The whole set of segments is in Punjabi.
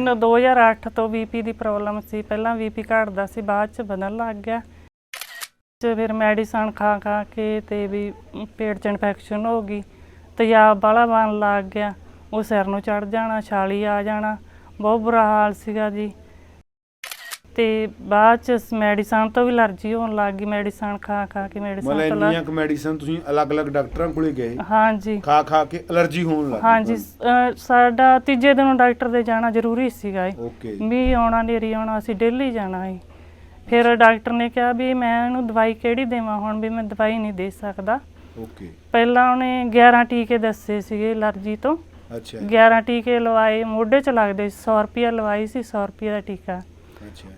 ਮੈਨੂੰ 2008 ਤੋਂ ਬੀਪੀ ਦੀ ਪ੍ਰੋਬਲਮ ਸੀ। ਪਹਿਲਾਂ ਬੀਪੀ ਘਟਦਾ ਸੀ, ਬਾਅਦ ਚ ਵਧਣ ਲੱਗ ਗਿਆ। ਤੇ ਫਿਰ ਮੈਡੀਸਨ ਖਾ ਖਾ ਕੇ ਤੇ ਵੀ ਪੇਟ ਚ ਇਨਫੈਕਸ਼ਨ ਹੋ ਗਈ। ਤੇਜ਼ਾਬ ਬਾਹਲਾ ਬਣ ਲੱਗ ਗਿਆ। ਉਹ ਸਿਰ ਨੂੰ ਚੜ ਜਾਣਾ, ਛਾਲੀ ਆ ਜਾਣਾ। ਬਹੁਤ ਬੁਰਾ ਹਾਲ ਸੀਗਾ ਜੀ। ਤੇ ਬਾਅਦ ਚ ਮੈਡੀਸਨ ਤੋਂ ਵੀ ਅਲਰਜੀ ਹੋਣ ਲੱਗ ਗਈ ਮੈਡੀਸਨ ਖਾ ਖਾ ਕੇ ਮੈਡੀਸਨ ਮਤਲਬ ਤੋਂ ਇੰਨੀਆਂ ਕੁ ਮੈਡੀਸਨ ਤੁਸੀਂ ਅਲੱਗ-ਅਲੱਗ ਡਾਕਟਰਾਂ ਕੋਲੇ ਗਏ? ਹਾਂਜੀ। ਖਾ ਖਾ ਕੇ ਅਲਰਜੀ ਹੋਣ ਲੱਗ ਹਾਂਜੀ ਅਹ ਸਾਡਾ ਤੀਜੇ ਦਿਨ ਡਾਕਟਰ ਦੇ ਜਾਣਾ ਜ਼ਰੂਰੀ ਸੀਗਾ ਜੀ। ਓਕੇ ਮੀਂਹ ਆਉਣਾ ਨੇਰੀ ਆਉਣਾ ਅਸੀਂ ਡੇਲੀ ਜਾਣਾ ਹੈ ਫਿਰ ਡਾਕਟਰ ਨੇ ਕਿਹਾ ਵੀ ਮੈਂ ਇਹਨੂੰ ਦਵਾਈ ਕਿਹੜੀ ਦੇਵਾਂ ਹੁਣ ਵੀ ਮੈਂ ਦਵਾਈ ਨਹੀਂ ਦੇ ਸਕਦਾ। ਓਕੇ। ਪਹਿਲਾਂ ਉਹਨੇ 11 ਟੀਕੇ ਦੱਸੇ ਸੀਗੇ ਅਲਰਜੀ ਤੋਂ। ਅੱਛਾ 11 ਟੀਕੇ ਲਵਾਏ ਮੋਢੇ 'ਚ ਲੱਗਦੇ ਸੀ 100 ਰੁਪਿਆ ਲਵਾਈ ਸੀ 100 ਰੁਪਏ ਦਾ ਟੀਕਾ।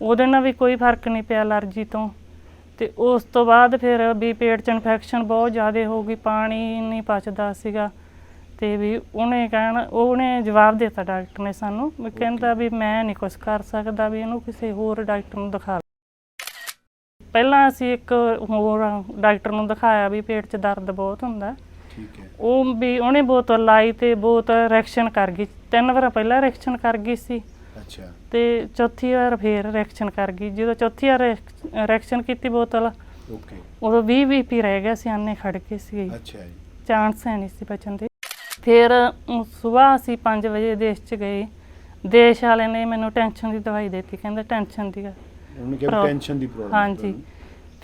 ਉਹਦੇ ਨਾਲ ਵੀ ਕੋਈ ਫ਼ਰਕ ਨਹੀਂ ਪਿਆ ਅਲਰਜੀ ਤੋਂ। ਤੇ ਉਸ ਤੋਂ ਬਾਅਦ ਫਿਰ ਵੀ ਪੇਟ 'ਚ ਇਨਫੈਕਸ਼ਨ ਬਹੁਤ ਜ਼ਿਆਦਾ ਹੋ ਗਈ ਪਾਣੀ ਨਹੀਂ ਪਚਦਾ ਸੀਗਾ। ਤੇ ਵੀ ਉਹਨੇ ਕਹਿਣ ਉਹਨੇ ਜਵਾਬ ਦਿੱਤਾ ਡਾਕਟਰ ਨੇ ਸਾਨੂੰ ਵੀ ਕਹਿੰਦਾ ਵੀ ਮੈਂ ਨਹੀਂ ਕੁਝ ਕਰ ਸਕਦਾ ਵੀ ਇਹਨੂੰ ਕਿਸੇ ਹੋਰ ਡਾਕਟਰ ਨੂੰ ਦਿਖਾ ਪਹਿਲਾਂ ਅਸੀਂ ਇੱਕ ਹੋਰ ਡਾਕਟਰ ਨੂੰ ਦਿਖਾਇਆ ਵੀ ਪੇਟ 'ਚ ਦਰਦ ਬਹੁਤ ਹੁੰਦਾ। ਠੀਕ ਹੈ। ਉਹ ਵੀ ਉਹਨੇ ਬੋਤਲ ਲਾਈ ਤੇ ਬੋਤਲ ਰਿਐਕਸ਼ਨ ਕਰ ਗਈ। ਤਿੰਨ ਵਾਰ ਪਹਿਲਾਂ ਰਿਐਕਸ਼ਨ ਕਰ ਗਈ ਸੀ। ਅੱਛਾ। ਤੇ ਚੌਥੀ ਵਾਰ ਫੇਰ ਰਿਐਕਸ਼ਨ ਕਰ ਗਈ। ਜਦੋਂ ਚੌਥੀ ਵਾਰ ਰਿਐਕਸ਼ਨ ਕੀਤੀ ਬੋਤਲ ਓਕੇ ਉਦੋਂ 20 ਬੀਪੀ ਰਹਿ ਗਿਆ ਸੀ ਆਨੇ ਖੜ ਕੇ ਸੀ। ਅੱਛਾ ਜੀ। ਚਾਂਸ ਹੈ ਨਹੀਂ ਸੀ ਬਚਣ ਦੇ। ਫਿਰ ਸਵੇਰ ਅਸੀਂ 5 ਵਜੇ ਦੇਸ਼ ਚ ਗਏ। ਦੇਸ਼ ਵਾਲੇ ਨੇ ਮੈਨੂੰ ਟੈਨਸ਼ਨ ਦੀ ਦਵਾਈ ਦਿੱਤੀ। ਕਹਿੰਦਾ ਟੈਨਸ਼ਨ ਦੀ। ਉਹਨੂੰ ਕਿਹਾ ਟੈਨਸ਼ਨ ਦੀ ਪ੍ਰੋਬਲਮ ਹਾਂਜੀ।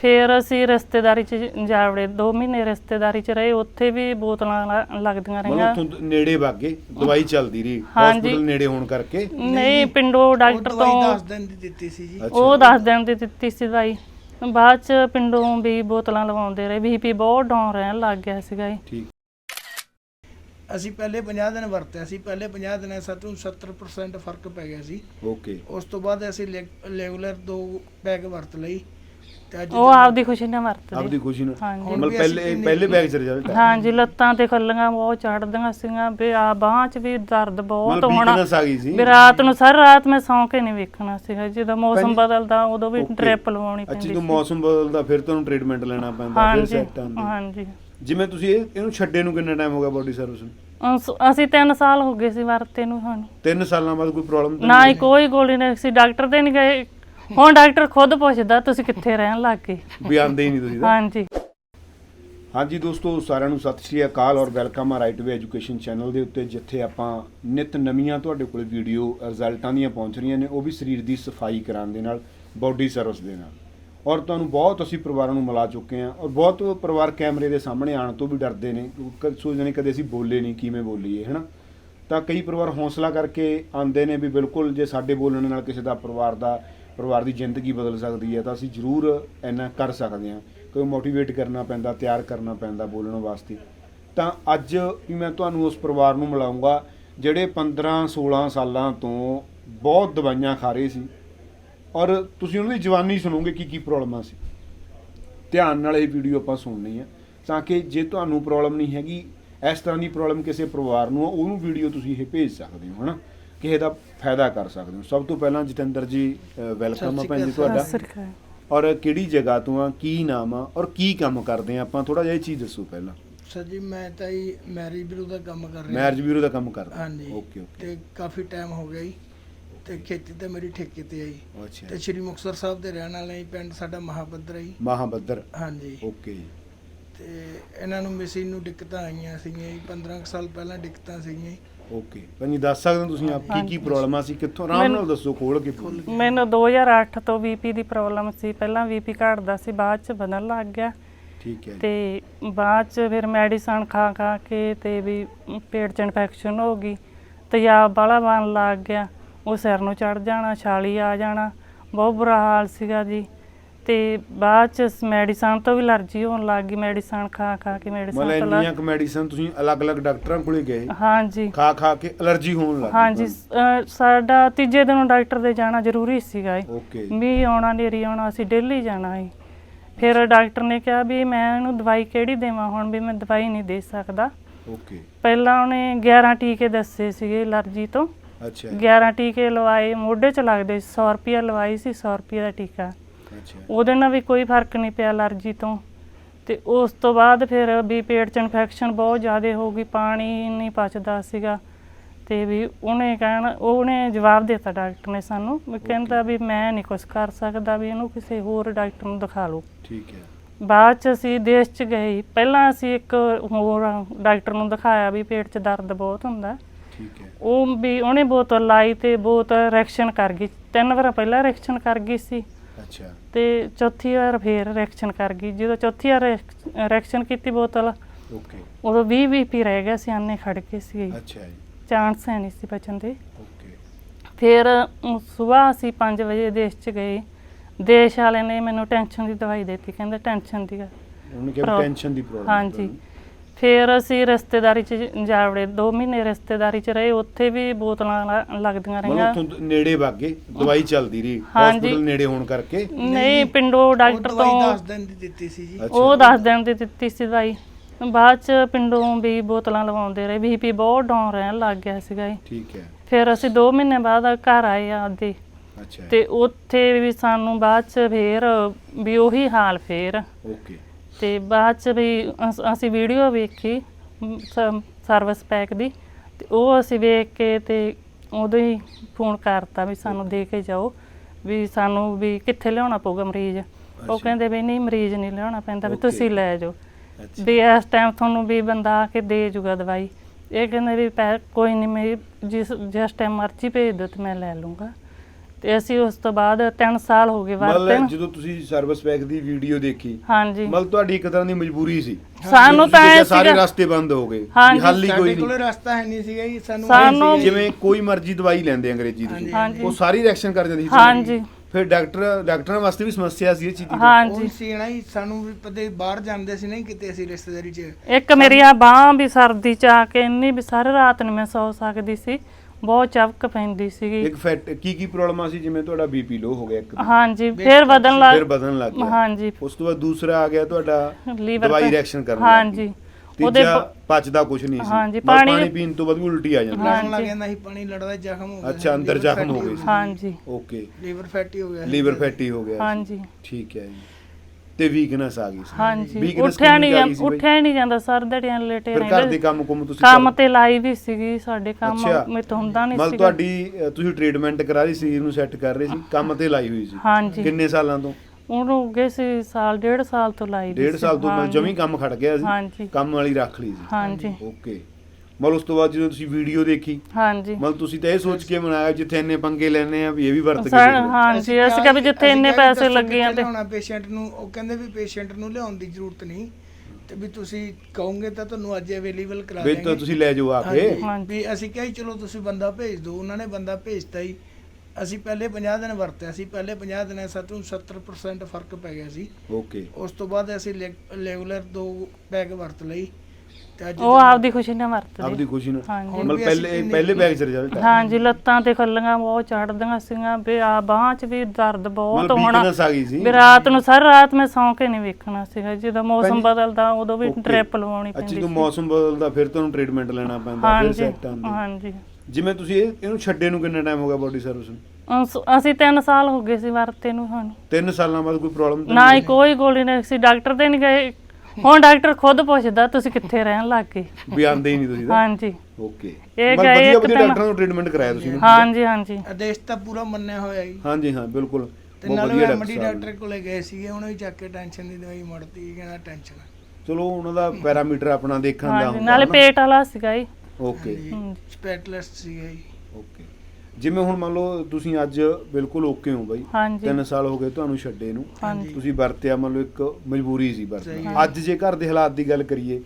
ਫਿਰ ਅਸੀਂ ਰਿਸ਼ਤੇਦਾਰੀ ਚ ਜਾਵੜੇ 2 ਮਹੀਨੇ ਰਿਸ਼ਤੇਦਾਰੀ ਚ ਰਹੇ ਉੱਥੇ ਵੀ ਬੋਤਲਾਂ ਲ- ਲੱਗਦੀਆਂ ਮਤਲਬ ਰਹੀਆਂ। ਉੱਥੋਂ ਨੇੜੇ ਵਾਗੇ ਦਵਾਈ ਚੱਲਦੀ ਰਹੀ ਹਾਂਜੀ। ਹਸਪੀਟਲ ਨੇੜੇ ਹੋਣ ਕਰਕੇ? ਨਹੀਂ ਪਿੰਡੋਂ ਡਾਕਟਰ ਤੋਂ 10 ਦਿਨ ਦੀ ਦਿੱਤੀ ਸੀ ਜੀ। ਅੱਛਾ। ਉਹ ਦੱਸ ਦਿਨ ਦੀ ਦਿੱਤੀ ਸੀ ਦਵਾਈ। ਬਾਅਦ ਚ ਪਿੰਡੋਂ ਵੀ ਬੋਤਲਾਂ ਲਵਾਉਂਦੇ ਰਹੇ ਬੀਪੀ ਬਹੁਤ ਡਾਊਨ ਰਹਿਣ ਲੱਗ ਗਿਆ ਸੀਗਾ ਜੀ। ਠੀਕ। ਅਸੀਂ ਪਹਿਲੇ 50 ਦਿਨ ਵਰਤਿਆ ਸੀ ਪਹਿਲੇ 50 ਦਿਨਾਂ ਸਾਨੂੰ 70% ਫ਼ਰਕ ਪੈ ਗਿਆ ਸੀ। ਓਕੇ ਉਸ ਤੋਂ ਬਾਅਦ ਅਸੀਂ ਰੈਗੂਲਰ ਦੋ ਪੈਕ ਵਰਤ ਲਈ। ਤੇ ਅੱਜ ਉਹ ਆਪਦੀ ਖੁਸ਼ੀ ਨਾਲ ਵਰਤਦੇ। ਆਪਦੀ ਖੁਸ਼ੀ ਨਾਲ। ਹਾਂਜੀ। ਮਤਲਬ ਪਹਿਲੇ ਪਹਿਲੇ ਬੈਗ ਚ ਰਿਜ਼ਲਟ ਹੈ ਹਾਂਜੀ ਲੱਤਾਂ ਤੇ ਖੱਲੀਆਂ ਬਹੁਤ ਚੜਦੀਆਂ ਸੀਗੀਆਂ। ਵੀ ਆ ਬਾਹਾਂ 'ਚ ਵੀ ਦਰਦ ਬਹੁਤ ਮਤਲਬ ਹੋਣਾ। ਵੀਕਨੈਸ ਆ ਗਈ ਸੀ। ਵੀ ਰਾਤ ਨੂੰ ਸਾਰੀ ਰਾਤ ਮੈਂ ਸੌਂ ਕੇ ਨਹੀਂ ਵੇਖਣਾ ਸੀਗਾ। ਜਦੋਂ ਮੌਸਮ ਬਦਲਦਾ ਉਦੋਂ ਵੀ Okay. ਡ੍ਰਿਪ ਲਵਾਉਣੀ ਅੱਛਾ ਪੈਂਦੀ ਜਦੋਂ ਮੌਸਮ ਬਦਲਦਾ ਫਿਰ ਤੁਹਾਨੂੰ ਟ੍ਰੀਟਮੈਂਟ ਲੈਣਾ ਪੈਂਦਾ ਫਿਰ ਹਾਂਜੀ ਸੈੱਟ ਆਉਂਦੀ। ਹਾਂਜੀ। ਜਿਵੇਂ ਤੁਸੀਂ ਇਹ ਇਹਨੂੰ ਛੱਡੇ ਨੂੰ ਕਿੰਨਾ ਟਾਈਮ ਹੋ ਗਿਆ ਬੋਡੀ ਸਰਵਿਸ ਨੂੰ? ਅਸ- ਅਸੀਂ 3 ਸਾਲ ਹੋ ਗਏ ਸੀ ਵਰਤੇ ਨੂੰ ਸਾਨੂੰ। 3 ਸਾਲਾਂ ਬਾਅਦ ਕੋਈ ਪ੍ਰੋਬਲਮ ਨਾ ਹੀ ਕੋਈ ਗੋਲੀ ਨਹੀਂ ਸੀ। ਡਾਕਟਰ ਦੇ ਨਹੀਂ ਗਏ। ਹੁਣ ਡਾਕਟਰ ਖੁਦ ਪੁੱਛਦਾ ਤੁਸੀਂ ਕਿੱਥੇ ਰਹਿਣ ਲੱਗ ਗਏ? ਵੀ ਆਉਂਦੇ ਹੀ ਨਹੀਂ ਤੁਸੀਂ ਤਾਂ। ਹਾਂਜੀ। ਹਾਂਜੀ ਦੋਸਤੋ ਸਾਰਿਆਂ ਨੂੰ ਸਤਿ ਸ਼੍ਰੀ ਅਕਾਲ ਔਰ ਵੈਲਕਮ ਆ ਰਾਈਟ ਵੇ ਐਜੂਕੇਸ਼ਨ ਚੈਨਲ ਦੇ ਉੱਤੇ ਜਿੱਥੇ ਆਪਾਂ ਨਿਤ ਨਵੀਆਂ ਤੁਹਾਡੇ ਕੋਲ ਵੀਡੀਓ ਰਿਜ਼ਲਟਾਂ ਦੀਆਂ ਪਹੁੰਚ ਰਹੀਆਂ ਨੇ ਉਹ ਵੀ ਸਰੀਰ ਦੀ ਸਫ਼ਾਈ ਕਰਾਉਣ ਦੇ ਨਾਲ ਬਾਡੀ ਸਰਵਿਸ ਦੇ ਨਾਲ। ਔਰ ਤੁਹਾਨੂੰ ਬਹੁਤ ਅਸੀਂ ਪਰਿਵਾਰਾਂ ਨੂੰ ਮਿਲਾ ਚੁੱਕੇ ਹਾਂ ਔਰ ਬਹੁਤ ਪਰਿਵਾਰ ਕੈਮਰੇ ਦੇ ਸਾਹਮਣੇ ਆਉਣ ਤੋਂ ਵੀ ਡਰਦੇ ਨੇ ਕ- ਸੋਚਦੇ ਨੇ ਕਦੇ ਅਸੀਂ ਬੋਲੇ ਨਹੀਂ ਕਿਵੇਂ ਬੋਲੀਏ ਹਨਾ? ਤਾਂ ਕਈ ਪਰਿਵਾਰ ਹੌਸਲਾ ਕਰਕੇ ਆਉਂਦੇ ਨੇ ਵੀ ਬਿਲਕੁਲ ਜੇ ਸਾਡੇ ਬੋਲਣ ਨਾਲ ਕਿਸੇ ਦਾ ਪਰਿਵਾਰ ਦਾ ਪਰਿਵਾਰ ਦੀ ਜ਼ਿੰਦਗੀ ਬਦਲ ਸਕਦੀ ਹੈ ਤਾਂ ਅਸੀਂ ਜ਼ਰੂਰ ਇੰਨਾ ਕਰ ਸਕਦੇ ਹਾਂ ਕੋਈ ਮੋਟੀਵੇਟ ਕਰਨਾ ਪੈਂਦਾ ਤਿਆਰ ਕਰਨਾ ਪੈਂਦਾ ਬੋਲਣ ਵਾਸਤੇ। ਤਾਂ ਅੱਜ ਵੀ ਮੈਂ ਤੁਹਾਨੂੰ ਉਸ ਪਰਿਵਾਰ ਨੂੰ ਮਿਲਾਉਂਗਾ ਜਿਹੜੇ 15 16 ਸਾਲਾਂ ਤੋਂ ਬਹੁਤ ਦਵਾਈਆਂ ਖਾ ਰਹੇ ਸੀ ਔਰ ਤੁਸੀਂ ਉਹਨਾਂ ਦੀ ਜਵਾਨੀ ਸੁਣੋਗੇ ਕੀ ਕੀ ਪ੍ਰੋਬਲਮਾਂ ਸੀ। ਧਿਆਨ ਨਾਲ ਇਹ ਵੀਡੀਓ ਆਪਾਂ ਸੁਣਨੀ ਹੈ ਤਾਂ ਕਿ ਜੇ ਤੁਹਾਨੂੰ ਪ੍ਰੋਬਲਮ ਨਹੀਂ ਹੈਗੀ ਇਸ ਤਰ੍ਹਾਂ ਦੀ ਪ੍ਰੋਬਲਮ ਕਿਸੇ ਪਰਿਵਾਰ ਨੂੰ ਆ, ਉਹਨੂੰ ਵੀਡੀਓ ਤੁਸੀਂ ਇਹ ਭੇਜ ਸਕਦੇ ਹੋ ਹਨਾ? ਕਿਸੇ ਦਾ ਫਾਇਦਾ ਕਰ ਸਕਦੇ ਹੋ। ਸਭ ਤੋਂ ਪਹਿਲਾਂ ਜਤਿੰਦਰ ਜੀ ਵੈਲਕਮ ਆ ਭੈਣ ਜੀ ਤੁਹਾਡਾ। ਔਰ ਕਿਹੜੀ ਜਗ੍ਹਾ ਤੋਂ ਆ ਕੀ ਨਾਮ ਆ ਔਰ ਕੀ ਕੰਮ ਕਰਦੇ ਆ ਆਪਾਂ? ਥੋੜਾ ਜਿਹਾ ਇਹ ਚੀਜ਼ ਦੱਸੋ ਪਹਿਲਾਂ। ਸਰ ਜੀ ਮੈਂ ਤਾਂ ਹੀ ਮੈਰਿਜ ਬਿਊਰੋ ਦਾ ਕੰਮ ਕਰ ਰਿਹਾ। ਮੈਰਿਜ ਬਿਊਰੋ ਦਾ ਕੰਮ ਕਰਦਾ। ਹਾਂਜੀ। ਓਕੇ ਓਕੇ ਤੇ ਕਾਫੀ ਟਾਈਮ ਹੋ ਗਿਆ ਜੀ। ਤੇ ਖੇਤੀ ਤਾਂ ਮੇਰੀ ਠੇਕੇ ਤੇ ਆਈ ਅੱਛਾ ਤੇ ਸ਼੍ਰੀ ਮੁਕਤਸਰ ਸਾਹਿਬ ਦੇ ਰਹਿਣ ਵਾਲੇ ਪਿੰਡ ਸਾਡਾ ਮਹਾਬਦਰ ਹੈ ਮਹਾਬਦਰ। ਹਾਂਜੀ। ਓਕੇ ਜੀ। ਤੇ ਇਹਨਾਂ ਨੂੰ ਮਿਸੀ ਨੂੰ ਦਿੱਕਤਾਂ ਆਈਆਂ ਸੀਗੀਆਂ ਜੀ 15 ਕੁ ਸਾਲ ਪਹਿਲਾਂ ਦਿੱਕਤਾਂ ਸੀਗੀਆਂ ਜੀ। ਓਕੇ। ਭਾਜੀ ਦੱਸ ਸਕਦੇ ਹੋ ਤੁਸੀਂ ਆਪ ਕੀ ਕੀ। ਪ੍ਰੋਬਲਮਾਂ ਸੀ? ਕਿੱਥੋਂ? ਆਰਾਮ ਨਾਲ ਦੱਸੋ ਖੋਲ ਕੇ ਬੋਲੋ। ਮੈਨੂੰ 2008 ਤੋਂ ਬੀਪੀ ਦੀ ਪ੍ਰੋਬਲਮ ਸੀ। ਪਹਿਲਾਂ ਬੀਪੀ ਘਟਦਾ ਸੀ ਬਾਅਦ ਚ ਵਧਣ ਲੱਗ ਗਿਆ। ਠੀਕ ਹੈ। ਜੀ। ਤੇ ਬਾਅਦ ਚ ਫਿਰ ਮੈਡੀਸਨ ਖਾ ਖਾ ਕੇ ਤੇ ਵੀ ਪੇਟ ਚ ਇਨਫੈਕਸ਼ਨ ਹੋ ਗਈ। ਤੇਜ਼ਾਬ ਬਾਹਲਾ ਬਣ ਲੱਗ ਗਿਆ। ਉਹ ਸਿਰ ਨੂੰ ਚੜ ਜਾਣਾ ਛਾਲੀ ਆ ਜਾਣਾ। ਬਹੁਤ ਬੁਰਾ ਹਾਲ ਸੀਗਾ ਜੀ। ਤੇ ਬਾਅਦ ਚ ਮੈਡੀਸਨ ਤੋਂ ਵੀ ਅਲਰਜੀ ਹੋਣ ਲੱਗ ਗਈ ਮੈਡੀਸਨ ਖਾ ਖਾ ਕੇ ਮੈਡੀਸਨ ਮਤਲਬ ਤੋਂ ਇੰਨੀਆਂ ਕੁ ਮੈਡੀਸਨ ਤੁਸੀਂ ਅਲੱਗ-ਅਲੱਗ ਡਾਕਟਰਾਂ ਕੋਲੇ ਗਏ ਹਾਂਜੀ। ਖਾ ਖਾ ਕੇ ਅਲਰਜੀ ਹੋਣ ਲੱਗ ਹਾਂਜੀ ਅਹ ਸਾਡਾ ਤੀਜੇ ਦਿਨ ਡਾਕਟਰ ਦੇ ਜਾਣਾ ਜ਼ਰੂਰੀ ਸੀਗਾ ਜੀ ਓਕੇ। ਮੀਂਹ ਆਉਣਾ ਨੇਰੀ ਆਉਣਾ ਅਸੀਂ ਡੇਲੀ ਜਾਣਾ ਹੈ ਫਿਰ ਡਾਕਟਰ ਨੇ ਕਿਹਾ ਵੀ ਮੈਂ ਇਹਨੂੰ ਦਵਾਈ ਕਿਹੜੀ ਦੇਵਾਂ ਹੁਣ ਵੀ ਮੈਂ ਦਵਾਈ ਨਹੀਂ ਦੇ ਸਕਦਾ। ਓਕੇ। ਪਹਿਲਾਂ ਉਹਨੇ 11 ਟੀਕੇ ਦੱਸੇ ਸੀਗੇ ਅਲਰਜੀ ਤੋਂ। ਅੱਛਾ। 11 ਟੀਕੇ ਲਵਾਏ ਮੋਢੇ 'ਚ ਲੱਗਦੇ ਸੀ 100 ਰੁਪਿਆ ਲਵਾਈ ਸੀ 100 ਰੁਪਏ ਦਾ ਟੀਕਾ। ਉਹਦੇ ਨਾਲ ਵੀ ਕੋਈ ਫ਼ਰਕ ਨਹੀਂ ਪਿਆ ਅਲਰਜੀ ਤੋਂ। ਤੇ ਉਸ ਤੋਂ ਬਾਅਦ ਫਿਰ ਵੀ ਪੇਟ 'ਚ ਇਨਫੈਕਸ਼ਨ ਬਹੁਤ ਜ਼ਿਆਦਾ ਹੋ ਗਈ ਪਾਣੀ ਨਹੀਂ ਪਚਦਾ ਸੀਗਾ। ਤੇ ਵੀ ਉਹਨੇ ਕਹਿਣ ਉਹਨੇ ਜਵਾਬ ਦਿੱਤਾ ਡਾਕਟਰ ਨੇ ਸਾਨੂੰ ਵੀ ਕਹਿੰਦਾ ਵੀ ਮੈਂ ਨਹੀਂ ਕੁਝ ਕਰ ਸਕਦਾ ਵੀ ਇਹਨੂੰ ਕਿਸੇ ਹੋਰ ਡਾਕਟਰ ਨੂੰ ਦਿਖਾ ਲਓ। ਠੀਕ ਹੈ। ਬਾਅਦ ਚ ਅਸੀਂ ਦੇਸ਼ ਚ ਗਏ। ਪਹਿਲਾਂ ਅਸੀਂ ਇੱਕ ਹੋਰ ਡਾਕਟਰ ਨੂੰ ਦਿਖਾਇਆ ਵੀ ਪੇਟ 'ਚ ਦਰਦ ਬਹੁਤ ਹੁੰਦਾ। ਠੀਕ ਹੈ। ਉਹ ਵੀ ਉਹਨੇ ਬੋਤਲ ਲਾਈ ਤੇ ਬੋਤਲ ਰਿਐਕਸ਼ਨ ਕਰ ਗਈ। ਤਿੰਨ ਵਾਰ ਪਹਿਲਾਂ ਰਿਐਕਸ਼ਨ ਕਰ ਗਈ ਸੀ। ਅੱਛਾ। ਤੇ ਚੌਥੀ ਵਾਰ ਫੇਰ ਰਿਐਕਸ਼ਨ ਕਰ ਗਈ। ਜਦੋਂ ਚੌਥੀ ਵਾਰ ਰਿਐਕਸ਼ਨ ਕੀਤੀ ਬੋਤਲ ਓਕੇ ਉਦੋਂ 20 ਬੀਪੀ ਰਹਿ ਗਿਆ ਸੀ ਆਨੇ ਖੜ ਕੇ ਸੀ। ਅੱਛਾ ਜੀ। ਚਾਂਸ ਹੈ ਨਹੀਂ ਸੀ ਬਚਣ ਦੇ। ਓਕੇ ਫਿਰ ਸਵੇਰ ਅਸੀਂ 5 ਵਜੇ ਦੇਸ਼ ਚ ਗਏ। ਦੇਸ਼ ਵਾਲੇ ਨੇ ਮੈਨੂੰ ਟੈਨਸ਼ਨ ਦੀ ਦਵਾਈ ਦਿੱਤੀ। ਕਹਿੰਦੇ ਟੈਨਸ਼ਨ ਦੀ। ਉਹਨੇ ਕਿਹਾ ਟੈਨਸ਼ਨ ਦੀ ਪ੍ਰੋਬਲਮ ਹਾਂਜੀ। ਫਿਰ ਅਸੀਂ ਰਿਸ਼ਤੇਦਾਰੀ ਚ ਜਾ ਵੜੇ 2 ਮਹੀਨੇ ਰਿਸ਼ਤੇਦਾਰੀ ਚ ਰਹੇ ਉੱਥੇ ਵੀ ਬੋਤਲਾਂ ਲ- ਲੱਗਦੀਆਂ ਮਤਲਬ ਰਹੀਆਂ। ਉੱਥੋਂ ਨੇੜੇ ਵਾਗੇ ਦਵਾਈ ਚੱਲਦੀ ਰਹੀ ਹਾਂਜੀ। ਹਸਪੀਟਲ ਨੇੜੇ ਹੋਣ ਕਰਕੇ। ਨਹੀਂ ਪਿੰਡੋਂ ਡਾਕਟਰ ਤੋਂ 10 ਦਿਨ ਦੀ ਦਿੱਤੀ ਸੀ ਜੀ। ਅੱਛਾ। ਉਹ 10 ਦਿਨ ਦੀ ਦਿੱਤੀ ਸੀ ਦਵਾਈ। ਬਾਅਦ ਚ ਪਿੰਡੋਂ ਵੀ ਬੋਤਲਾਂ ਲਵਾਉਂਦੇ ਰਹੇ ਬੀਪੀ ਬਹੁਤ ਡਾਊਨ ਰਹਿਣ ਲੱਗ ਗਿਆ ਸੀਗਾ ਜੀ। ਠੀਕ ਹੈ। ਫਿਰ ਅਸੀਂ 2 ਮਹੀਨੇ ਬਾਅਦ ਘਰ ਆਏ ਆਦੇ ਅੱਛਾ। ਤੇ ਉੱਥੇ ਵੀ ਸਾਨੂੰ ਬਾਅਦ ਚ ਫੇਰ ਵੀ ਉਹੀ ਹਾਲ ਫੇਰ। ਓਕੇ। ਤੇ ਬਾਅਦ ਚ ਵੀ ਅਸ- ਅਸੀਂ ਵੀਡੀਓ ਵੇਖੀ ਸਰਵਿਸ ਪੈਕ ਦੀ ਤੇ ਉਹ ਅਸੀਂ ਵੇਖ ਕੇ ਤੇ ਉਦੋਂ ਹੀ ਫੋਨ ਕਰਤਾ ਵੀ ਸਾਨੂੰ ਦੇ ਕੇ ਜਾਓ ਵੀ ਸਾਨੂੰ ਵੀ ਕਿੱਥੇ ਲਿਆਉਣਾ ਪਊਗਾ ਮਰੀਜ਼। ਅੱਛਾ। ਉਹ ਕਹਿੰਦੇ ਵੀ ਨਹੀਂ ਮਰੀਜ਼ ਨਹੀਂ ਲਿਆਉਣਾ ਪੈਂਦਾ ਵੀ Okay. ਤੁਸੀਂ ਲੈ ਜਾਓ। ਅੱਛਾ। ਵੀ ਇਸ ਟਾਈਮ ਤੁਹਾਨੂੰ ਵੀ ਬੰਦਾ ਆ ਕੇ ਦੇ ਜੂਗਾ ਦਵਾਈ। ਇਹ ਕਹਿੰਦੇ ਵੀ ਪੈ ਕੋਈ ਨਹੀਂ ਮੇਰੀ ਜਿਸ ਜਿਸ ਟਾਈਮ ਮਰਜ਼ੀ ਭੇਜ ਦਿਓ ਤੇ ਮੈਂ ਲੈ ਲੂੰਗਾ ਤੇ ਅਸੀਂ ਉਸ ਤੋਂ ਬਾਅਦ 3 ਸਾਲ ਹੋ ਗਏ ਮਤਲਬ ਜਦੋਂ ਤੁਸੀਂ ਸਰਵਿਸ ਪੈਕ ਦੀ ਵੀਡੀਓ ਦੇਖੀ ਹਾਂਜੀ। ਮਤਲਬ ਤੁਹਾਡੀ ਇੱਕ ਤਰ੍ਹਾਂ ਦੀ ਮਜਬੂਰੀ ਸੀ। ਸਾਨੂੰ ਤੁਸੀਂ ਤਾਂ ਦੇਖਿਆ ਇਹ ਸਾਰੇ ਸੀਗਾ ਰਸਤੇ ਬੰਦ ਹੋ ਗਏ ਵੀ ਹਾਂਜੀ, ਹੱਲ ਹੀ ਕੋਈ ਸਾਡੇ ਨਹੀਂ। ਕੋਲੇ ਰਸਤਾ ਹੈ ਨਹੀਂ ਸੀਗਾ ਜੀ ਸਾਨੂੰ ਸਾਨੂੰ- ਇਹ ਸੀਗਾ। ਜੀ, ਜਿਵੇਂ ਕੋਈ ਮਰਜ਼ੀ ਦਵਾਈ ਲੈਂਦੇ ਅੰਗਰੇਜ਼ੀ ਦੀ ਹਾਂਜੀ। ਉਹ ਸਾਰੀ ਰਿਐਕਸ਼ਨ ਕਰ ਜਾਂਦੀ ਸੀ ਹਾਂਜੀ। ਫਿਰ ਡਾਕਟਰ ਡਾਕਟਰਾਂ ਵਾਸਤੇ ਵੀ ਸਮੱਸਿਆ ਸੀ ਇਹ ਚੀਜ਼ ਦੀ। ਉਹ ਹਾਂਜੀ ਸੀ ਨਾ ਜੀ ਸਾਨੂੰ ਵੀ ਪਤੇ ਬਾਹਰ ਜਾਂਦੇ ਸੀ ਨਹੀਂ ਕਿਤੇ ਅਸੀਂ ਰਿਸ਼ਤੇਦਾਰੀ 'ਚ। ਇੱਕ ਮੇਰੀ ਆ ਬਾਹ ਵੀ ਸਰਦੀ ਚ ਆ ਕੇ ਇੰਨੀ ਵੀ ਸਾਰੀ ਰਾਤ ਨਹੀਂ ਮੈਂ ਸੌ ਸਕਦੀ ਸੀ। ਬਹੁਤ ਚਵਕ ਪੈਂਦੀ ਸੀਗੀ। ਇੱਕ ਫੈਟ ਕੀ ਕੀ ਪ੍ਰੋਬਲਮਾਂ ਸੀ? ਜਿਵੇਂ ਤੁਹਾਡਾ ਬੀਪੀ ਲੋ ਹੋ ਗਿਆ ਇੱਕ। ਦਿਨ, ਹਾਂਜੀ ਫਿਰ ਵਧਣ ਲੱਗ ਫਿਰ ਵਧਣ ਲੱਗ ਗਿਆ। ਹਾਂਜੀ। ਉਸ ਤੋਂ ਬਾਅਦ ਦੂਸਰਾ ਆ ਗਿਆ ਤੁਹਾਡਾ ਲੀਵਰ ਦਵਾਈ ਰਿਐਕਸ਼ਨ ਕਰਨ ਲੱਗ ਹਾਂਜੀ। ਗਈ। ਉਹਦੇ ਤੀਜਾ ਬ- ਪਚਦਾ ਕੁਝ ਨਹੀਂ ਸੀ। ਹਾਂਜੀ, ਬਸ ਪਾਣੀ- ਪਾਣੀ ਪੀਣ ਤੋਂ ਬਾਅਦ ਵੀ ਉਲਟੀ ਆ ਜਾਂਦੀ। ਲੜਨ ਲੱਗ ਜਾਂਦਾ ਸੀ ਪਾਣੀ ਲੜਦਾ ਜ਼ਖਮ ਹੋ ਗਿਆ। ਅੱਛਾ, ਅੰਦਰ ਜ਼ਖਮ ਹੋ ਗਏ ਸੀ। ਹਾਂਜੀ। ਓਕੇ। ਲੀਵਰ ਫੈਟੀ ਹੋ ਗਿਆ। ਲੀਵਰ ਫੈਟੀ ਹੋ ਗਿਆ। ਹਾਂਜੀ। ਠੀਕ ਹੈ ਜੀ। ਤੇ ਵੀਕਨੈਸ ਆ ਗਈ ਸੀ। ਹਾਂਜੀ Weakness ਉੱਠਿਆ ਕਿੰਨੀ ਨਹੀਂ ਕੁ ਆ ਜਾਂ ਗਈ ਸੀ ਬਾਈ? ਉੱਠਿਆ ਹੀ ਨਹੀਂ ਜਾਂਦਾ ਸਰ ਦੜੀਆਂ ਲੇਟੇ ਫਿਰ ਘਰ ਦੇ ਰਹਿੰਦੇ ਕੰਮ ਕੁਮ ਤੁਸੀਂ ਕੰਮ ਤੇ ਲਾਈ ਵੀ ਸੀਗੀ ਸਾਡੇ ਕੰਮ ਅੱਛਾ। ਮੇਰੇ ਤੋਂ ਹੁੰਦਾ ਨਹੀਂ ਮਤਲਬ ਸੀਗਾ। ਤੁਹਾਡੀ ਅ, ਤੁਸੀਂ ਟ੍ਰੀਟਮੈਂਟ ਕਰਾ ਰਹੀ ਸਰੀਰ ਨੂੰ ਸੈੱਟ ਕਰ ਰਹੇ ਸੀ ਕੰਮ ਤੇ ਲਾਈ ਹੋਈ ਸੀ। ਹਾਂਜੀ। ਕਿੰਨੇ ਸਾਲਾਂ ਤੋਂ? ਉਹਨੂੰ ਗਏ ਸੀ ਸਾਲ ਡੇਢ ਸਾਲ ਤੋਂ ਲਾਈ ਡੇਢ ਸੀ। ਸਾਲ ਤੋਂ ਮੈਂ ਹਾਂਜੀ। ਜਮੀ ਕੰਮ ਖੜ ਗਿਆ ਸੀ। ਹਾਂਜੀ। ਕੰਮ ਵਾਲੀ ਰੱਖ ਲਈ ਸੀ। ਹਾਂਜੀ। ਓਕੇ ਮਤਲਬ ਉਸ ਤੋਂ ਬਾਅਦ ਜਦੋਂ ਤੁਸੀਂ ਵੀਡੀਓ ਦੇਖੀ ਹਾਂਜੀ। ਮਤਲਬ ਤੁਸੀਂ ਤਾਂ ਇਹ ਸੋਚ ਕੇ ਬਣਾਇਆ ਜਿੱਥੇ ਇੰਨੇ ਪੰਗੇ ਲੈਣੇ ਆ ਵੀ ਇਹ ਵੀ ਵਰਤ ਕੇ ਸਰ ਦੇਖ ਲਓ। ਹਾਂਜੀ ਅਸੀਂ ਕਿਹਾ ਵੀ ਜਿੱਥੇ ਇੰਨੇ ਪੈਸੇ ਲੱਗੇ ਆ ਤੇ ਲਿਆਉਣਾ ਪੇਸ਼ੈਂਟ ਨੂੰ ਉਹ ਕਹਿੰਦੇ ਵੀ ਪੇਸ਼ੈਂਟ ਨੂੰ ਲਿਆਉਣ ਦੀ ਜ਼ਰੂਰਤ ਨਹੀਂ ਤੇ ਵੀ ਤੁਸੀਂ ਕਹੋਗੇ ਤਾਂ ਤੁਹਾਨੂੰ ਅੱਜ ਅਵੇਲੇਬਲ ਕਰਾ ਵੀ ਤਾਂ ਤੁਸੀਂ ਲੈ ਜਾਓ ਆ ਕੇ। ਹਾਂਜੀ। ਵੀ ਅਸੀਂ ਕਿਹਾ ਜੀ ਚਲੋ ਤੁਸੀਂ ਬੰਦਾ ਭੇਜ ਦਿਓ ਉਹਨਾਂ ਨੇ ਬੰਦਾ ਭੇਜਤਾ ਹੀ ਅਸੀਂ ਪਹਿਲੇ 50 ਦਿਨ ਵਰਤਿਆ ਸੀ ਪਹਿਲੇ 50 ਦਿਨਾਂ 'ਚ ਸਾਨੂੰ 70% ਫ਼ਰਕ ਪੈ ਗਿਆ ਸੀ। ਓਕੇ ਉਸ ਤੋਂ ਬਾਅਦ ਅਸੀਂ ਰੈਗੂਲਰ ਦੋ ਬੈਗ ਵਰਤ ਲਈ ਤੇ ਅੱਜ ਉਹ ਆਪਦੀ ਖੁਸ਼ੀ ਨਾਲ ਵਰਤਦੇ। ਆਪਦੀ ਖੁਸ਼ੀ ਨਾਲ। ਹਾਂਜੀ। ਹੁਣ ਮਤਲਬ ਪਹਿਲੇ ਪਹਿਲੇ ਬੈਗ ਚ ਰਿਜ਼ਲਟ ਆ ਹਾਂਜੀ ਲੱਤਾਂ ਤੇ ਖੱਲੀਆਂ ਬਹੁਤ ਚੜਦੀਆਂ ਸੀਗੀਆਂ ਵੀ ਆ ਬਾਹਾਂ 'ਚ ਵੀ ਦਰਦ ਬਹੁਤ ਮਤਲਬ ਹੋਣਾ। ਵੀਕਨੈਸ ਆ ਗਈ ਸੀ। ਵੀ ਰਾਤ ਨੂੰ ਸਾਰੀ ਰਾਤ ਮੈਂ ਸੌਂ ਕੇ ਨਹੀਂ ਵੇਖਣਾ ਸੀਗਾ। ਜਦੋਂ ਮੌਸਮ ਬਦਲਦਾ ਉਦੋਂ ਵੀ Okay. ਡ੍ਰਿਪ ਲਵਾਉਣੀ ਅੱਛਾ ਪੈਂਦੀ ਜਦੋਂ ਸੀ। ਮੌਸਮ ਬਦਲਦਾ ਫਿਰ ਤੁਹਾਨੂੰ ਟ੍ਰੀਟਮੈਂਟ ਲੈਣਾ ਪੈਂਦਾ ਫਿਰ ਹਾਂਜੀ ਸੈੱਟ ਆਉਂਦੀ। ਹਾਂਜੀ। ਜਿਵੇਂ ਤੁਸੀਂ ਇਹ ਇਹਨੂੰ ਛੱਡੇ ਨੂੰ ਕਿੰਨਾ ਟਾਈਮ ਹੋ ਗਿਆ ਬੋਡੀ ਸਰਵਿਸ ਨੂੰ? ਅਸ- ਅਸੀਂ 3 ਸਾਲ ਹੋ ਗਏ ਸੀ ਵਰਤੇ ਨੂੰ ਹੁਣ ਤਿੰਨ ਸਾਲਾਂ ਬਾਅਦ ਕੋਈ ਪ੍ਰੋਬਲਮ ਨਾ ਹੀ ਕੋਈ ਗੋਲੀ ਨਹੀਂ ਸੀ। ਡਾਕਟਰ ਦੇ ਨਹੀਂ ਗਏ। ਹੁਣ ਡਾਕਟਰ ਖੁਦ ਪੁੱਛਦਾ ਤੁਸੀਂ ਕਿੱਥੇ ਰਹਿਣ ਲੱਗ ਗਏ? ਵੀ ਆਂਦੇ ਹੀ ਨਹੀਂ ਤੁਸੀਂ ਤਾਂ। ਹਾਂਜੀ। ਓਕੇ। ਇਹ ਮਤਲਬ ਗਏ ਵਧੀਆ ਇੱਕ ਵਧੀਆ ਦਿਨ- ਡਾਕਟਰਾਂ ਨੂੰ ਟ੍ਰੀਟਮੈਂਟ ਕਰਾਇਆ ਤੁਸੀਂ ਨਾ? ਹਾਂਜੀ ਹਾਂਜੀ। ਆਦੇਸ਼ ਤਾਂ ਪੂਰਾ ਮੰਨਿਆ ਹੋਇਆ ਜੀ। ਹਾਂਜੀ ਹਾਂ ਬਿਲਕੁਲ। ਤੇ ਬਹੁਤ ਨਾਲ ਵਧੀਆ ਐਮਡੀ ਡਾਕਟਰ ਸਾਹਿਬ ਡਾਕਟਰ ਨੇ। ਕੋਲੇ ਗਏ ਸੀਗੇ ਉਹਨੇ ਵੀ ਚੱਕ ਕੇ ਟੈਨਸ਼ਨ ਦੀ ਦਵਾਈ ਮੜਤੀ ਕਹਿੰਦਾ ਟੈਨਸ਼ਨ ਚਲੋ ਉਹਨਾਂ ਦਾ ਪੈਰਾਮੀਟਰ ਆਪਣਾ ਦੇਖਣ ਦਾ ਹਾਂਜੀ ਹੁੰਦਾ ਨਾਲੇ। ਪੇਟ ਵਾਲਾ ਸੀਗਾ ਜੀ। ਓਕੇ। ਹਮ, ਸਪੈਸ਼ਲਿਸਟ ਸੀਗਾ ਜੀ। ਓਕੇ। ਜਿਵੇਂ ਹੁਣ ਮੰਨ ਲਓ ਤੁਸੀਂ ਅੱਜ ਬਿਲਕੁਲ ਓਕੇ ਹੋ ਬਾਈ। ਹਾਂਜੀ। ਤਿੰਨ ਸਾਲ ਹੋ ਗਏ ਤੁਹਾਨੂੰ ਛੱਡੇ ਨੂੰ। ਹਾਂਜੀ। ਤੁਸੀਂ ਵਰਤਿਆ ਮੰਨ ਲਓ ਇੱਕ ਮਜਬੂਰੀ ਸੀ ਵਰਤਣਾ। ਅੱਜ ਜੇ ਘਰ ਦੇ ਹਾਲਾਤ ਦੀ ਗੱਲ ਕਰੀਏ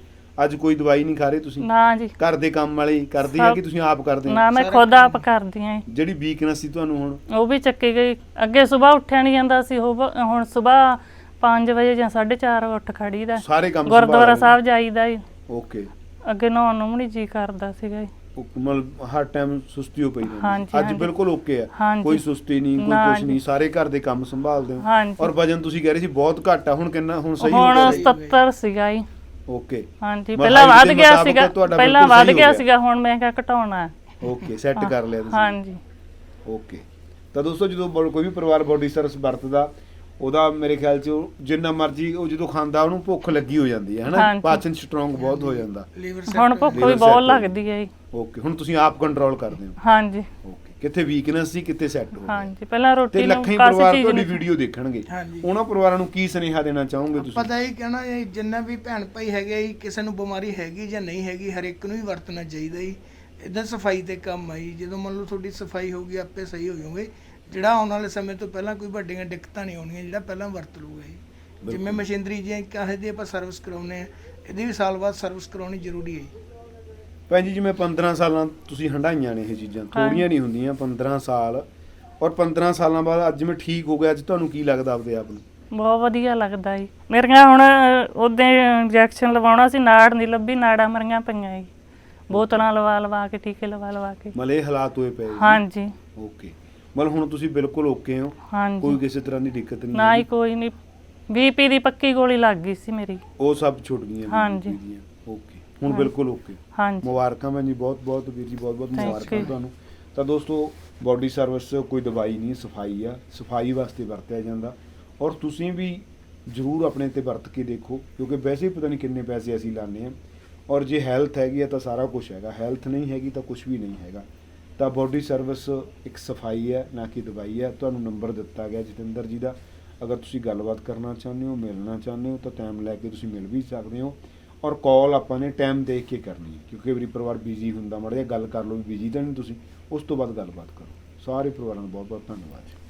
ਅੱਜ ਕੋਈ ਦਵਾਈ ਨਹੀਂ ਖਾ ਰਹੇ ਤੁਸੀਂ? ਨਾ ਜੀ। ਘਰ ਦੇ ਕੰਮ ਵਾਲੀ ਕਰਦੀ ਹੈ ਸਭ- ਕਿ ਤੁਸੀਂ ਆਪ ਕਰਦੇ ਹੋ? ਨਾ ਮੈਂ ਖੁਦ ਆਪ ਕਰਦੀ ਆਂ ਜਿਹੜੀ ਵੀਕਨੈਸ ਸੀ ਤੁਹਾਨੂੰ ਹੁਣ? ਉਹ ਵੀ ਚੱਕੀ ਗਈ। ਅੱਗੇ ਸਵੇਰ ਉੱਠਿਆ ਨਹੀਂ ਜਾਂਦਾ ਸੀ ਉਹ ਬ- ਹੁਣ ਸਵੇਰ 5 ਵਜੇ ਜਾਂ 4:30 ਉੱਠ ਖੜੀਦਾ ਸਾਰੇ ਕੰਮ ਗੁਰਦੁਆਰਾ ਸਾਹਿਬ ਜਾਈਦਾ ਜੀ। ਓਕੇ ਅੱਗੇ ਨਹਾਉਣ ਨੂੰ ਵੀ ਨਹੀਂ ਜੀ ਕਰਦਾ ਸੀਗਾ ਜੀ। ਉਹ ਮਤਲਬ ਹਰ ਟਾਈਮ ਸੁਸਤੀ ਹੋ ਪਈ ਰਹਿੰਦੀ ਹਾਂਜੀ। ਅੱਜ ਹਾਂਜੀ। ਬਿਲਕੁਲ ਓਕੇ ਆ ਹਾਂਜੀ। ਕੋਈ ਸੁਸਤੀ ਨਹੀਂ ਕੋਈ ਨਾ ਕੁਛ ਜੀ। ਨਹੀਂ ਸਾਰੇ ਘਰ ਦੇ ਕੰਮ ਸੰਭਾਲਦੇ ਹੋ ਹਾਂਜੀ ਔਰ ਵਜਨ ਤੁਸੀਂ ਕਹਿ ਰਹੇ ਸੀ ਬਹੁਤ ਘੱਟ ਆ ਹੁਣ ਕਿੰਨਾ ਹੁਣ ਸਹੀ ਹੋ ਹੁਣ ਗਿਆ 77 ਸੀਗਾ ਜੀ ਓਕੇ ਹਾਂਜੀ ਮਤਲਬ ਪਹਿਲਾਂ ਵੱਧ ਦੇ ਗਿਆ ਮੁਤਾਬਕ ਸੀਗਾ ਤੁਹਾਡਾ ਪਹਿਲਾਂ ਬਿਲਕੁਲ ਵੱਧ ਸਹੀ ਹੋ ਗਿਆ ਗਿਆ। ਸੀਗਾ ਹੁਣ ਮੈਂ ਕਿਹਾ ਘਟਾਉਣਾ ਹੈ। ਓਕੇ ਸੈੱਟ ਕਰ ਲਿਆ ਤੁਸੀਂ ਹਾਂਜੀ ਓਕੇ ਤਾਂ ਦੋਸਤੋ ਜਦੋਂ ਕੋਈ ਵੀ ਪਰਿਵਾਰ ਬੋਡੀ ਸਰਵਿਸ ਵਰਤਦਾ ਉਹਦਾ ਮੇਰੇ ਖਿਆਲ 'ਚ ਉਹ ਜਿੰਨਾ ਮਰਜ਼ੀ ਉਹ ਜਦੋਂ ਖਾਂਦਾ ਉਹਨੂੰ ਭੁੱਖ ਲੱਗੀ ਹੋ ਜਾਂਦੀ ਹੈ ਹਨਾ ਹਾਂਜੀ। ਪਾਚਨ ਸਟਰੋਂਗ ਬਹੁਤ ਹੋ ਜਾਂਦਾ ਲੀਵਰ ਹੁਣ ਭੁੱਖ ਵੀ liver ਬਹੁਤ ਹੋ ਲੱਗਦੀ ਹੈ ਜੀ ਓਕੇ ਹੁਣ ਤੁਸੀਂ ਆਪ ਕੰਟਰੋਲ ਕਰਦੇ ਹੋ। ਹਾਂਜੀ। ਓਕੇ ਕਿੱਥੇ ਵੀਕਨੈਸ ਸੀ ਕਿੱਥੇ ਸੈੱਟ ਹੋ ਹਾਂਜੀ ਪਹਿਲਾਂ ਤੇ ਰੋਟੀ ਨੂੰ ਲੱਖਾਂ ਹੀ ਕਾਸੀ ਪਰਿਵਾਰ ਚੀਜ਼ ਤੁਹਾਡੀ ਵੀਡੀਓ ਦੇਖਣਗੇ। ਹਾਂਜੀ। ਉਹਨਾਂ ਪਰਿਵਾਰਾਂ ਨੂੰ ਕੀ ਸੁਨੇਹਾ ਦੇਣਾ ਚਾਹੋਗੇ ਤੁਸੀਂ? ਪਤਾ ਹੀ ਕਹਿਣਾ ਇਹ ਜਿੰਨਾ ਵੀ ਭੈਣ ਭਾਈ ਹੈਗੇ ਜੀ ਕਿਸੇ ਨੂੰ ਬਿਮਾਰੀ ਹੈਗੀ ਜਾਂ ਨਹੀਂ ਹੈਗੀ ਹਰ ਇੱਕ ਨੂੰ ਹੀ ਵਰਤਣਾ ਚਾਹੀਦਾ ਜੀ। ਇਦਾਂ ਸਫ਼ਾਈ ਤੇ ਕੰਮ ਆ ਜੀ। ਜਦੋਂ ਮੰਨ ਲਓ ਤੁਹਾਡੀ ਸਫ਼ਾਈ ਹੋਊਗੀ ਆਪੇ ਸਹੀ ਹੋ ਜਾਓਗੇ। ਜਿਹੜਾ ਆਉਣ ਵਾਲੇ ਸਮੇਂ ਤੋਂ ਪਹਿਲਾਂ ਕੋਈ ਵੱਡੀਆਂ ਦਿੱਕਤਾਂ ਨਹੀਂ ਆਉਣੀਆਂ ਜਿਹੜਾ ਪਹਿਲਾਂ ਵਰਤ ਲੂਗਾ ਜੀ। ਜਿਵੇਂ ਮਸ਼ੀਨਰੀ ਜੀ ਕਾਹੇ ਦੀ ਆਪਾਂ ਸਰਵਿਸ ਕਰਾਉਨੇ ਆ ਇਹਦੀ ਵੀ ਸਾਲ ਬਾਅਦ ਸਰਵਿਸ ਕਰਾਉਣੀ ਜ਼ਰੂਰੀ ਹੈ ਜੀ। ਭੈਣ ਜੀ ਜਿਵੇਂ 15 ਸਾਲਾਂ ਤੁਸੀਂ ਹੰਡਾਈਆਂ ਨੇ ਇਹ ਚੀਜ਼ਾਂ ਥੋੜੀਆਂ ਨਹੀਂ ਹੁੰਦੀਆਂ 15 ਸਾਲ। ਔਰ 15 ਸਾਲਾਂ ਬਾਅਦ ਅੱਜ ਮੈਂ ਠੀਕ ਹੋ ਗਿਆ ਅੱਜ ਤੁਹਾਨੂੰ ਕੀ ਲੱਗਦਾ ਆਪਦੇ ਆਪ ਨੂੰ? ਬਹੁਤ ਵਧੀਆ ਲੱਗਦਾ ਜੀ। ਮੇਰੀਆਂ ਹੁਣ ਉਹਦੇ ਇੰਜੈਕਸ਼ਨ ਲਵਾਉਣਾ ਸੀ ਨਾੜ ਨਹੀਂ ਲੱਭੀ ਨਾੜਾਂ ਮਰੀਆਂ ਪਈਆਂ ਜੀ। ਬੋਤਲਾਂ ਲਵਾ ਲਵਾ ਕੇ ਟੀਕੇ ਲਵਾ ਲਵਾ ਕੇ। ਇਹ ਹਾਲਾਤ ਹੋਏ ਪਏ ਜੀ। ਹਾਂਜੀ। ਓਕੇ। ਮਤਲਬ ਹੁਣ ਤੁਸੀਂ ਬਿਲਕੁਲ ਓਕੇ ਹੋ। ਕੋਈ ਹਾਂਜੀ ਕਿਸੇ ਤਰ੍ਹਾਂ ਦੀ ਦਿੱਕਤ ਨਹੀਂ ਨਾ ਹੀ ਹੈਗੀ। ਕੋਈ ਨਹੀਂ। ਬੀਪੀ ਦੀ ਪੱਕੀ ਗੋਲੀ ਲੱਗ ਗਈ ਸੀ ਮੇਰੀ। ਉਹ ਸਭ ਛੁੱਟ ਗਈਆਂ ਹਾਂਜੀ। ਹੁਣ ਬਿਲਕੁਲ ਓਕੇ ਹਾਂਜੀ। ਮੁਬਾਰਕਾਂ ਭੈਣ ਜੀ ਬਹੁਤ ਬਹੁਤ ਵੀਰ ਜੀ ਬਹੁਤ ਬਹੁਤ Thank ਮੁਬਾਰਕਾਂ you. ਤੁਹਾਨੂੰ। ਤਾਂ ਦੋਸਤੋ ਬਾਡੀ ਸਰਵਿਸ ਕੋਈ ਦਵਾਈ ਨਹੀਂ ਸਫ਼ਾਈ ਆ। ਸਫ਼ਾਈ ਵਾਸਤੇ ਵਰਤਿਆ ਜਾਂਦਾ। ਔਰ ਤੁਸੀਂ ਵੀ ਜ਼ਰੂਰ ਆਪਣੇ ਤੇ ਵਰਤ ਕੇ ਦੇਖੋ ਕਿਉਂਕਿ ਵੈਸੇ ਹੀ ਪਤਾ ਨਹੀਂ ਕਿੰਨੇ ਪੈਸੇ ਅਸੀਂ ਲਾਉਂਦੇ ਆ ਔਰ ਜੇ ਹੈਲਥ ਹੈਗੀ ਆ ਤਾਂ ਸਾਰਾ ਕੁਝ ਹੈਗਾ। ਹੈਲਥ ਨਹੀਂ ਹੈਗੀ ਤਾਂ ਕੁਝ ਵੀ ਨਹੀਂ ਹੈਗਾ। ਤਾਂ ਬਾਡੀ ਸਰਵਿਸ ਇੱਕ ਸਫ਼ਾਈ ਹੈ ਨਾ ਕਿ ਦਵਾਈ ਹੈ ਤੁਹਾਨੂੰ ਨੰਬਰ ਦਿੱਤਾ ਗਿਆ ਜਤਿੰਦਰ ਜੀ ਦਾ। ਅਗਰ ਤੁਸੀਂ ਗੱਲਬਾਤ ਕਰਨਾ ਚਾਹੁੰਦੇ ਹੋ ਮਿਲਣਾ ਚਾਹੁੰਦੇ ਹੋ ਤਾਂ ਟਾਈਮ ਲੈ ਕੇ ਤੁਸੀਂ ਮਿਲ ਵੀ ਸਕਦੇ ਹੋ। ਔਰ ਕਾਲ ਆਪਾਂ ਨੇ ਟਾਈਮ ਦੇਖ ਕੇ ਕਰਨੀ ਹੈ, ਕਿਉਂਕਿ ਕਈ ਵਾਰੀ ਪਰਿਵਾਰ ਬਿਜ਼ੀ ਹੁੰਦਾ, ਮਾੜਾ ਜਿਹਾ ਗੱਲ ਕਰ ਲਓ ਵੀ ਬਿਜ਼ੀ ਤਾਂ ਨਹੀਂ ਤੁਸੀਂ, ਉਸ ਤੋਂ ਬਾਅਦ ਗੱਲਬਾਤ ਕਰੋ। ਸਾਰੇ ਪਰਿਵਾਰਾਂ ਦਾ ਬਹੁਤ ਬਹੁਤ ਧੰਨਵਾਦ।